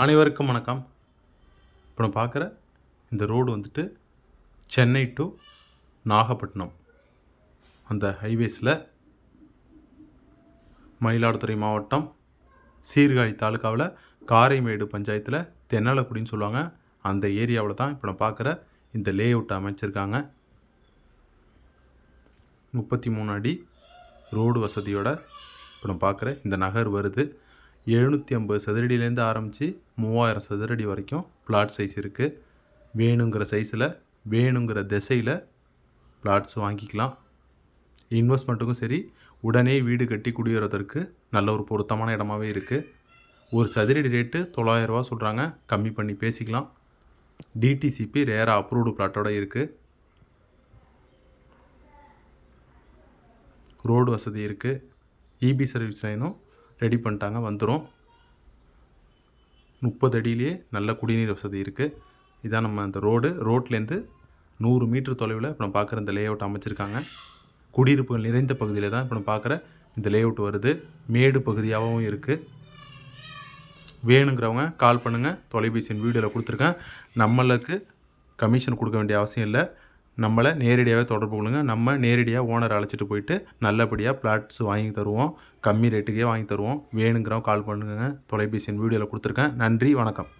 அனைவருக்கும் வணக்கம். இப்போ நான் பார்க்குற இந்த ரோடு வந்துட்டு சென்னை டு நாகப்பட்டினம். அந்த ஹைவேஸில் மயிலாடுதுறை மாவட்டம் சீர்காழி தாலுக்காவில் காரைமேடு பஞ்சாயத்தில் தென்னலக்குடின்னு சொல்லுவாங்க. அந்த ஏரியாவில் தான் இப்போ நான் பார்க்குற இந்த லே அவுட் அமைச்சிருக்காங்க. முப்பத்தி மூணு அடி ரோடு வசதியோட இப்போ நான் பார்க்குற இந்த நகர் வருது. எழுநூற்றி ஐம்பது சதுரடியிலேருந்து ஆரம்பித்து மூவாயிரம் சதுரடி வரைக்கும் பிளாட் சைஸ் இருக்குது வேணுங்கிற சைஸில் வேணுங்கிற திசையில் பிளாட்ஸ் வாங்கிக்கலாம். இன்வெஸ்ட்மெண்ட்டுக்கும் சரி உடனே வீடு கட்டி குடியேறதற்கு நல்ல ஒரு பொருத்தமான இடமாவே இருக்குது ஒரு சதுரடி ரேட்டு தொள்ளாயிரரூவா சொல்கிறாங்க கம்மி பண்ணி பேசிக்கலாம். டிடிசிபி ரேராக அப்ரூவ்டு பிளாட்டோட இருக்குது ரோடு வசதி இருக்குது இபி சர்வீஸ் லைனும் ரெடி பண்ணிட்டாங்க வந்துடும் முப்பது அடியிலேயே நல்ல குடிநீர் வசதி இருக்குது இதான் நம்ம அந்த ரோடு. ரோட்லேருந்து நூறு மீட்டர் தொலைவில் இப்போ நம்ம பார்க்குற இந்த லே அவுட் அமைச்சிருக்காங்க. குடியிருப்புகள் நிறைந்த பகுதியில் தான் இப்போ நம்ம பார்க்குற இந்த லே அவுட் வருது. மேடு பகுதியாகவும் இருக்குது வேணுங்கிறவங்க கால் பண்ணுங்கள் தொலைபேசியின் வீடியோவில் கொடுத்துருக்கேன். நம்மளுக்கு கமிஷன் கொடுக்க வேண்டிய அவசியம் இல்லை. நம்மளை நேரடியாகவே தொடர்பு கொள்ளுங்க. நம்ம நேரடியாக ஓனர் அழைச்சிட்டு போயிட்டு நல்லபடியாக பிளாட்ஸ் வாங்கி தருவோம். கம்மி ரேட்டுக்கே வாங்கி தருவோம். வேணுங்கிறவங்க கால் பண்ணுங்க தொலைபேசியின் வீடியோவில் கொடுத்துருக்கேன். நன்றி. வணக்கம்.